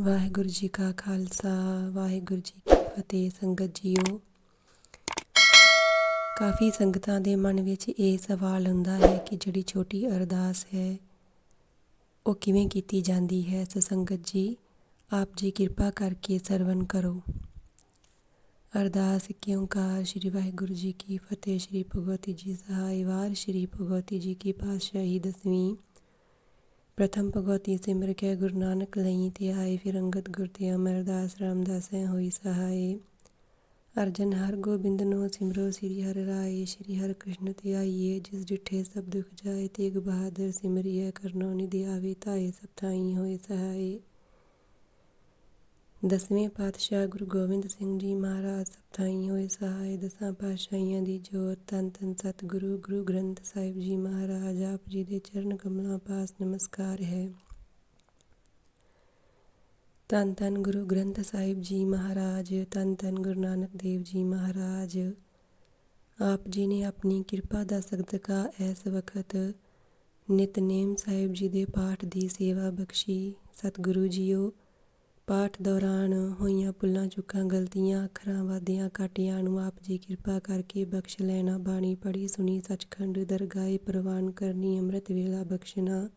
ਵਾਹਿਗੁਰੂ ਜੀ ਕਾ ਖਾਲਸਾ, ਵਾਹਿਗੁਰੂ ਜੀ ਕੀ ਫਤਿਹ ਸੰਗਤ ਜੀਓ। ਕਾਫੀ ਸੰਗਤਾਂ ਦੇ ਮਨ ਵਿੱਚ ਇਹ ਸਵਾਲ ਹੁੰਦਾ ਹੈ ਕਿ ਜਿਹੜੀ ਛੋਟੀ ਅਰਦਾਸ ਹੈ, ਉਹ ਕਿਵੇਂ ਕੀਤੀ ਜਾਂਦੀ ਹੈ? ਸੋ ਸੰਗਤ ਜੀ, ਆਪ ਜੀ ਕਿਰਪਾ ਕਰਕੇ ਸਰਵਨ ਕਰੋ। ਅਰਦਾਸ ਏਕ ਓੰਕਾਰ ਸ੍ਰੀ ਵਾਹਿਗੁਰੂ ਜੀ ਕੀ ਫਤਿਹ, ਸ੍ਰੀ ਭਗਵਤੀ ਜੀ ਸਹਾਇ ਵਾਰ, ਸ੍ਰੀ ਭਗਵਤੀ ਜੀ ਕੀ ਪਾਤਸ਼ਾਹੀ ਦਸਵੀਂ। ਪ੍ਰਥਮ ਭਗਵਤੀ ਸਿਮਰ ਕੇ ਗੁਰੂ ਨਾਨਕ ਲਈ ਤੇ ਆਏ, ਫਿਰ ਅੰਗਦ ਗੁਰ ਤੇ ਅਮਰਦਾਸ ਰਾਮਦਾਸ ਹੈ ਹੋਈ ਸਹਾਈ ਅਰਜਨ ਹਰ ਗੋਬਿੰਦ ਨੂੰ ਸਿਮਰੋ, ਸ੍ਰੀ ਹਰਿ ਰਾਏ, ਸ੍ਰੀ ਹਰਿ ਕ੍ਰਿਸ਼ਨ ਤੇ ਆਈਏ, ਜਿਸ ਡਿਠੇ ਸਭ ਦੁਖ ਜਾਏ, ਤੇਗ ਬਹਾਦਰ ਸਿਮਰਿਐ, ਕਰਨੋ ਨਿਧਿ ਆਵੇ ਤਾਏ ਸਭ ਥਾਈ ਹੋਏ ਸਹਾਈ ਦਸਵੇਂ ਪਾਤਸ਼ਾਹ ਗੁਰੂ ਗੋਬਿੰਦ ਸਿੰਘ ਜੀ ਮਹਾਰਾਜ ਸਭ ਥਾਈ ਹੋਏ ਸਹਾਈ ਦਸਾਂ ਪਾਤਸ਼ਾਹੀਆਂ ਦੀ ਜੋਤ ਤਨ ਤਨ ਸਤਿਗੁਰੂ, ਗੁਰੂ ਗ੍ਰੰਥ ਸਾਹਿਬ ਜੀ ਮਹਾਰਾਜ, ਆਪ ਜੀ ਦੇ ਚਰਨ ਕਮਲਾਂ ਪਾਸ ਨਮਸਕਾਰ ਹੈ। ਤਨ ਤਨ ਗੁਰੂ ਗ੍ਰੰਥ ਸਾਹਿਬ ਜੀ ਮਹਾਰਾਜ ਤਨ ਤਨ ਗੁਰੂ ਨਾਨਕ ਦੇਵ ਜੀ ਮਹਾਰਾਜ। ਆਪ ਜੀ ਨੇ ਆਪਣੀ ਕਿਰਪਾ ਦਾ ਸਦਕਾ ਇਸ ਵਕਤ ਨਿਤਨੇਮ ਸਾਹਿਬ ਜੀ ਦੇ ਪਾਠ ਦੀ ਸੇਵਾ ਬਖਸ਼ੀ। ਸਤਿਗੁਰੂ ਜੀਓ ਪਾਠ ਦੌਰਾਨ ਹੋਈਆਂ ਪੁੱਲਾਂ ਚੁੱਕਾਂ, ਗਲਤੀਆਂ, ਅੱਖਰਾਂ ਵਾਧਿਆਂ ਘਾਟਿਆਂ ਨੂੰ ਆਪ ਜੀ ਕਿਰਪਾ ਕਰਕੇ ਬਖਸ਼ ਲੈਣਾ, ਬਾਣੀ ਪੜ੍ਹੀ, ਸੁਣੀ, ਸੱਚਖੰਡ, ਦਰਗਾਹੇ ਪ੍ਰਵਾਨ ਕਰਨੀ, ਅੰਮ੍ਰਿਤ ਵੇਲਾ ਬਖਸ਼ਣਾ।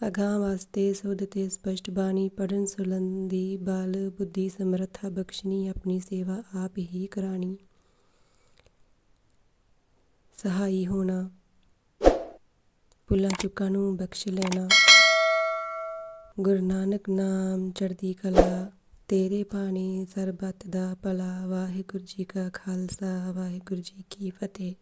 ਅਗਾਂ ਵਾਸਤੇ ਸੁਧ ਤੇ ਸਪਸ਼ਟ ਬਾਣੀ ਪੜਨ ਸੁਲੰਦੀ, ਬਾਲ ਬੁੱਧੀ ਸਮਰੱਥਾ ਬਖਸ਼ਣੀ, ਆਪਣੀ ਸੇਵਾ ਆਪ ਹੀ ਕਰਾਣੀ। ਸਹਾਈ ਹੋਣਾ ਪੁੱਲਾਂ ਚੁੱਕਾਂ ਨੂੰ ਬਖਸ਼ ਲੈਣਾ। ਗੁਰੂ ਨਾਨਕ ਨਾਮ ਚੜ੍ਹਦੀ ਕਲਾ, ਤੇਰੇ ਬਾਣੀ ਸਰਬੱਤ ਦਾ ਭਲਾ। ਵਾਹਿਗੁਰੂ ਜੀ ਕਾ ਖਾਲਸਾ, ਵਾਹਿਗੁਰੂ ਜੀ ਕੀ ਫਤਿਹ।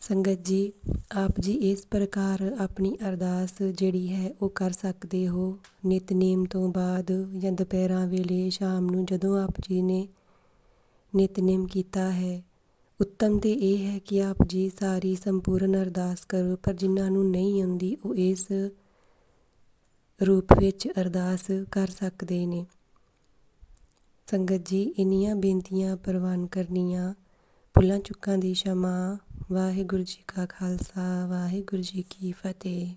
ਸੰਗਤ ਜੀ, ਆਪ ਜੀ ਇਸ ਪ੍ਰਕਾਰ ਆਪਣੀ ਅਰਦਾਸ ਜਿਹੜੀ ਹੈ ਉਹ ਕਰ ਸਕਦੇ ਹੋ। ਨਿਤਨੇਮ ਤੋਂ ਬਾਅਦ ਜਾਂ ਦੁਪਹਿਰਾਂ ਵੇਲੇ ਸ਼ਾਮ ਨੂੰ ਜਦੋਂ ਆਪ ਜੀ ਨੇ ਨਿਤਨੇਮ ਕੀਤਾ ਹੈ, ਉੱਤਮ ਤੇ ਇਹ ਹੈ ਕਿ ਆਪ ਜੀ ਸਾਰੀ ਸੰਪੂਰਨ ਅਰਦਾਸ ਕਰੋ, ਪਰ ਜਿਨ੍ਹਾਂ ਨੂੰ ਨਹੀਂ ਆਉਂਦੀ ਉਹ ਇਸ ਰੂਪ ਵਿੱਚ ਅਰਦਾਸ ਕਰ ਸਕਦੇ ਨੇ। ਸੰਗਤ ਜੀ, ਇੰਨੀਆਂ ਬੇਨਤੀਆਂ ਪ੍ਰਵਾਨ ਕਰਨੀਆਂ। ਭੁੱਲਾਂ ਚੁੱਕਾਂ ਦੀ ਸ਼ਮਾ। ਵਾਹਿਗੁਰੂ ਜੀ ਕਾ ਖਾਲਸਾ, ਵਾਹਿਗੁਰੂ ਜੀ ਕੀ ਫਤਿਹ।